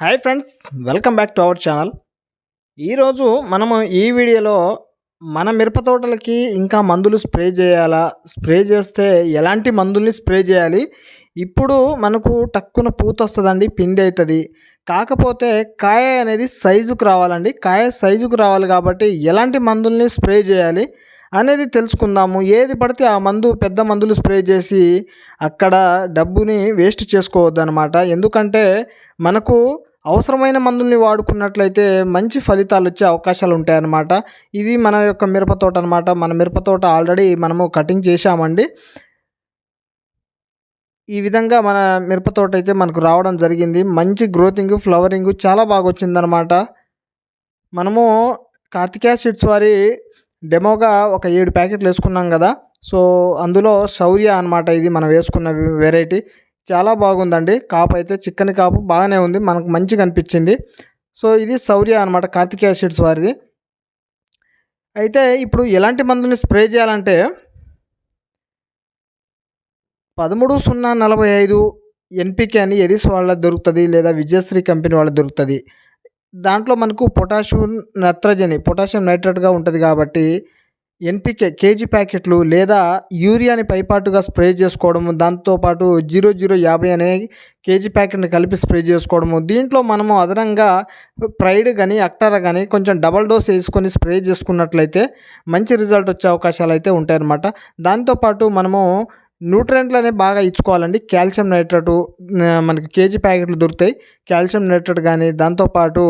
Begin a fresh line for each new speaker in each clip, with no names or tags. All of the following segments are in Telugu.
Hi friends welcome back to our channel. ఈరోజు మనము ఈ వీడియోలో మన మిరప తోటలకి ఇంకా మందులు స్ప్రే చేయాలా స్ప్రే చేస్తే ఎలాంటి మందుల్ని స్ప్రే చేయాలి? ఇప్పుడు మనకు టక్కున పూత వస్తుందండి పిండి అవుతుంది కాకపోతే కాయ అనేది సైజుకు రావాలండి. కాయ సైజుకు రావాలి కాబట్టి ఎలాంటి మందుల్ని స్ప్రే చేయాలి? అనేది తెలుసుకుందాము. ఏది పడితే ఆ మందు పెద్ద మందులు స్ప్రే చేసి అక్కడ డబ్బుని వేస్ట్ చేసుకోవద్దు అనమాట ఎందుకంటే మనకు అవసరమైన మందుల్ని వాడుకున్నట్లయితే మంచి ఫలితాలు వచ్చే అవకాశాలు ఉంటాయన్నమాట. ఇది మన యొక్క మిరప తోట అనమాట మన మిరపతోట ఆల్రెడీ మనము కటింగ్ చేశామండి. ఈ విధంగా మన మిరప తోట అయితే మనకు రావడం జరిగింది. మంచి గ్రోతింగ్ ఫ్లవరింగ్ చాలా బాగా వచ్చిందనమాట మనము కార్తికేయ సీడ్స్ వారి డెమోగా ఒక ఏడు ప్యాకెట్లు వేసుకున్నాం కదా. సో అందులో శౌర్య అనమాట ఇది మనం వేసుకున్న వెరైటీ. చాలా బాగుందండి. కాపు అయితే చిక్కని కాపు బాగానే ఉంది. మనకు మంచిగా అనిపించింది. సో ఇది శౌర్య అనమాట కార్తికేయ సీడ్స్ వారిది. అయితే ఇప్పుడు ఎలాంటి మందుని స్ప్రే చేయాలంటే పదమూడు సున్నా నలభై ఐదు ఎన్పికే అని ఎరిస్ వాళ్ళ దొరుకుతుంది లేదా విజయశ్రీ కంపెనీ వాళ్ళ దొరుకుతుంది. దాంట్లో మనకు పొటాషియం నత్రజని పొటాషియం నైట్రేట్గా ఉంటుంది కాబట్టి ఎన్పికే కేజీ ప్యాకెట్లు లేదా యూరియాని పైపాటుగా స్ప్రే చేసుకోవడము దాంతోపాటు జీరో జీరో యాభై అనే కేజీ ప్యాకెట్ని కలిపి స్ప్రే చేసుకోవడము. దీంట్లో మనము అదనంగా ప్రైడ్ కానీ అక్టారా కానీ కొంచెం డబల్ డోస్ వేసుకొని స్ప్రే చేసుకున్నట్లయితే మంచి రిజల్ట్ వచ్చే అవకాశాలు అయితే ఉంటాయన్నమాట దాంతోపాటు మనము న్యూట్రెంట్లు అనేవి బాగా ఇచ్చుకోవాలండి. కాల్షియం నైట్రేటు మనకి కేజీ ప్యాకెట్లు దొరుకుతాయి. కాల్షియం నైట్రేట్ కానీ దాంతోపాటు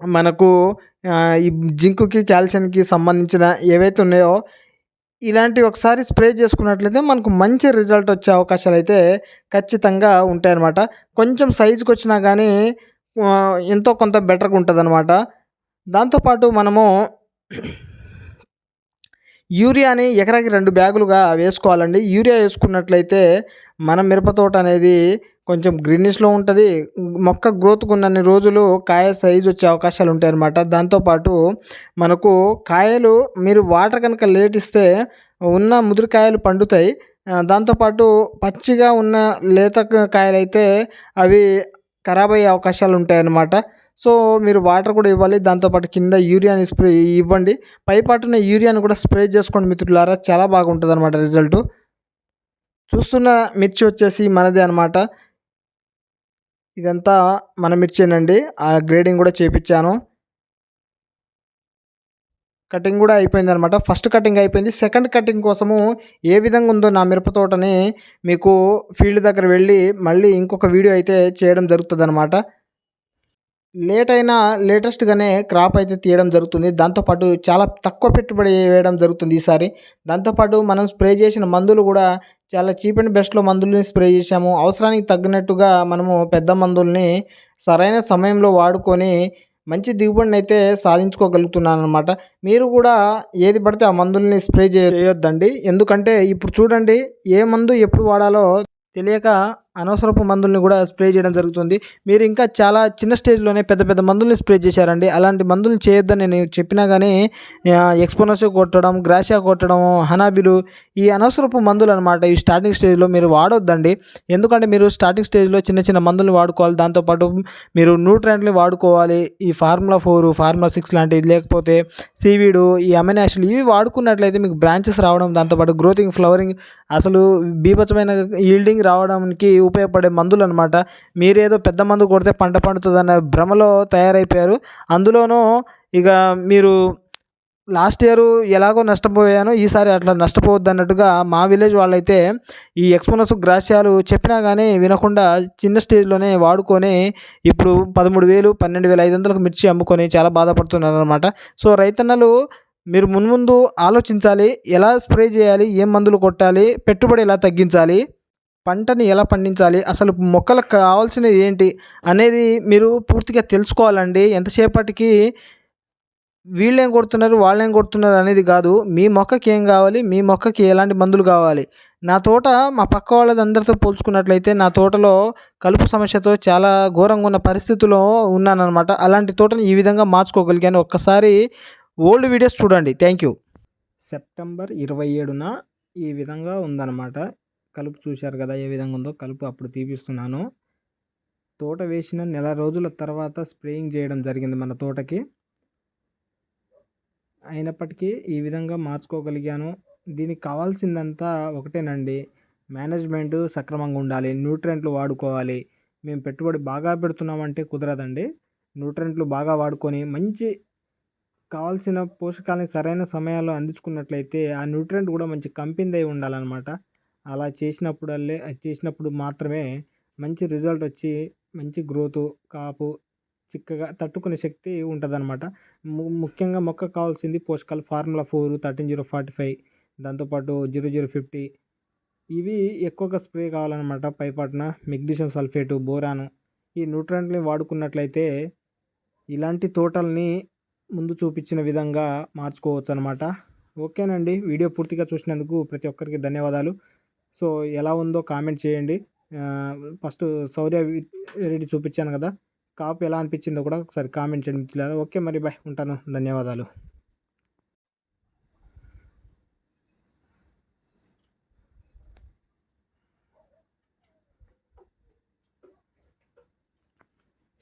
మనకు ఈ జింకుకి కాల్షియంకి సంబంధించిన ఏవైతే ఉన్నాయో ఇలాంటివి ఒకసారి స్ప్రే చేసుకున్నట్లయితే మనకు మంచి రిజల్ట్ వచ్చే అవకాశాలు అయితే ఖచ్చితంగా ఉంటాయన్నమాట. కొంచెం సైజుకి వచ్చినా కానీ ఎంతో కొంత బెటర్గా ఉంటుంది అనమాట దాంతోపాటు మనము యూరియాని ఎకరాకి రెండు బ్యాగులుగా వేసుకోవాలండి. యూరియా వేసుకున్నట్లయితే మన మిరప తోట అనేది కొంచెం గ్రీనిష్లో ఉంటుంది. మొక్క గ్రోత్కు ఉన్నన్ని రోజులు కాయ సైజు వచ్చే అవకాశాలు ఉంటాయి అన్నమాట దాంతోపాటు మనకు కాయలు మీరు వాటర్ కనుక లేట్ ఇస్తే ఉన్న ముదిరికాయలు పండుతాయి. దాంతోపాటు పచ్చిగా ఉన్న లేత కాయలైతే అవి ఖరాబ్ అయ్యే అవకాశాలు ఉంటాయన్నమాట. సో మీరు వాటర్ కూడా ఇవ్వాలి దాంతోపాటు కింద యూరియాని స్ప్రే ఇవ్వండి. పైపాటున యూరియాని కూడా స్ప్రే చేసుకోండి మిత్రులారా చాలా బాగుంటుంది అనమాట రిజల్ట్. చూస్తున్న మిర్చి వచ్చేసి మనదే అనమాట ఇదంతా మన మిర్చేనండి ఆ గ్రేడింగ్ కూడా చేపించాను కటింగ్ కూడా అయిపోయింది అనమాట ఫస్ట్ కటింగ్ అయిపోయింది. సెకండ్ కటింగ్ కోసము ఏ విధంగా ఉందో నా మిరప తోటని మీకు ఫీల్డ్ దగ్గర వెళ్ళి మళ్ళీ ఇంకొక వీడియో అయితే చేయడం జరుగుతుంది అనమాట లేట్ అయినా లేటెస్ట్గానే క్రాప్ అయితే తీయడం జరుగుతుంది. దాంతోపాటు చాలా తక్కువ పెట్టుబడి వేయడం జరుగుతుంది ఈసారి. దాంతోపాటు మనం స్ప్రే చేసిన మందులు కూడా చాలా చీప్ అండ్ బెస్ట్లో మందుల్ని స్ప్రే చేసాము అవసరానికి తగ్గినట్టుగా మనము పెద్ద మందుల్ని సరైన సమయంలో వాడుకొని మంచి దిగుబడిని అయితే సాధించుకోగలుగుతున్నాను అనమాట మీరు కూడా ఏది పడితే ఆ మందుల్ని స్ప్రే చేయొద్దండి. ఎందుకంటే ఇప్పుడు చూడండి ఏ మందు ఎప్పుడు వాడాలో తెలియక అనవసరపు మందుల్ని కూడా స్ప్రే చేయడం జరుగుతుంది. మీరు ఇంకా చాలా చిన్న స్టేజ్లోనే పెద్ద పెద్ద మందుల్ని స్ప్రే చేశారండి. అలాంటి మందులు చేయొద్దని నేను చెప్పినా కానీ ఎక్స్పోనస్ కొట్టడం గ్రాషియా కొట్టడం హనాబిలు ఈ అనవసరపు మందులు అనమాట ఈ స్టార్టింగ్ స్టేజ్లో మీరు వాడొద్దండి. ఎందుకంటే మీరు స్టార్టింగ్ స్టేజ్లో చిన్న చిన్న మందులు వాడుకోవాలి. దాంతోపాటు మీరు న్యూట్రెంట్లు వాడుకోవాలి. ఈ ఫార్ములా ఫోర్ ఫార్ములా సిక్స్ లాంటివి లేకపోతే సీవీడు ఈ అమెనాషులు ఇవి వాడుకున్నట్లయితే మీకు బ్రాంచెస్ రావడం దాంతోపాటు గ్రోతింగ్ ఫ్లవరింగ్ అసలు బీభత్సమైన ఈల్డింగ్ రావడానికి ఉపయోగపడే మందులు అనమాట మీరేదో పెద్ద మందు కొడితే పంట పండుతుందన్న భ్రమలో తయారైపోయారు. అందులోనూ ఇక మీరు లాస్ట్ ఇయర్ ఎలాగో నష్టపోయాను ఈసారి అట్లా నష్టపోవద్దు అన్నట్టుగా మా విలేజ్ వాళ్ళైతే ఈ ఎక్స్పోనస్ గ్రాస్యాలు చెప్పినా కానీ వినకుండా చిన్న స్టేజ్లోనే వాడుకొని ఇప్పుడు పదమూడు వేలు పన్నెండు వేల ఐదు వందలకు మిర్చి అమ్ముకొని చాలా బాధపడుతున్నారు అనమాట సో రైతన్నలు మీరు మున్ముందు ఆలోచించాలి ఎలా స్ప్రే చేయాలి ఏం మందులు కొట్టాలి పెట్టుబడి ఎలా తగ్గించాలి పంటని ఎలా పండించాలి? అసలు మొక్కలకు కావాల్సినది ఏంటి? అనేది మీరు పూర్తిగా తెలుసుకోవాలండి. ఎంతసేపటికి వీళ్ళేం కొడుతున్నారు వాళ్ళేం కొడుతున్నారు అనేది కాదు. మీ మొక్కకి ఏం కావాలి? మీ మొక్కకి ఎలాంటి మందులు కావాలి? నా తోట మా పక్క వాళ్ళది అందరితో పోల్చుకున్నట్లయితే నా తోటలో కలుపు సమస్యతో చాలా ఘోరంగా ఉన్న పరిస్థితిలో ఉన్నానన్నమాట. అలాంటి తోటను ఈ విధంగా మార్చుకోగలిగాను. ఒక్కసారి ఓల్డ్ వీడియోస్ చూడండి. థ్యాంక్ యూ సెప్టెంబర్ ఇరవై ఏడున ఈ విధంగా ఉందన్నమాట. కలుపు చూశారు కదా ఏ విధంగా ఉందో కలుపు అప్పుడు తీపిస్తున్నాను. తోట వేసిన నెల రోజుల తర్వాత స్ప్రేయింగ్ చేయడం జరిగింది మన తోటకి. అయినప్పటికీ ఈ విధంగా మార్చుకోగలిగాను. దీనికి కావాల్సిందంతా ఒకటేనండి. మేనేజ్మెంట్ సక్రమంగా ఉండాలి. న్యూట్రెంట్లు వాడుకోవాలి. మేము పెట్టుబడి బాగా పెడుతున్నామంటే కుదరదండి. న్యూట్రెంట్లు బాగా వాడుకొని మంచి కావాల్సిన పోషకాలని సరైన సమయాల్లో అందించుకున్నట్లయితే ఆ న్యూట్రెంట్ కూడా మంచి కంపెనీదై ఉండాలన్నమాట. అలా చేసినప్పుడల్లే అది చేసినప్పుడు మాత్రమే మంచి రిజల్ట్ వచ్చి మంచి గ్రోతు కాపు చిక్కగా తట్టుకునే శక్తి ఉంటుందన్నమాట. ము ముఖ్యంగా మొక్క కావాల్సింది పోషకాలు formula four thirteen zero forty five దాంతోపాటు జీరో జీరో ఫిఫ్టీ. ఇవి ఎక్కువగా స్ప్రే కావాలన్నమాట పైపాటున. Magnesium sulphate బోరాను. ఈ న్యూట్రెంట్ని వాడుకున్నట్లయితే ఇలాంటి తోటల్ని ముందు చూపించిన విధంగా మార్చుకోవచ్చు అనమాట ఓకేనండి. వీడియో పూర్తిగా చూసినందుకు ప్రతి ఒక్కరికి ధన్యవాదాలు. సో ఎలా ఉందో కామెంట్ చేయండి. ఫస్ట్ సౌర్య రెడ్డి చూపించాను కదా. కాపు ఎలా అనిపించిందో కూడా ఒకసారి కామెంట్ చేయండి మిత్రులారా. ఓకే మరి బాయ్. ఉంటాను. ధన్యవాదాలు.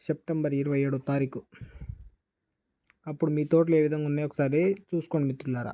సెప్టెంబర్ ఇరవై ఏడో తారీఖు. అప్పుడు మీ తోటలు ఏ విధంగా ఉన్నాయో ఒకసారి చూసుకోండి మిత్రులారా.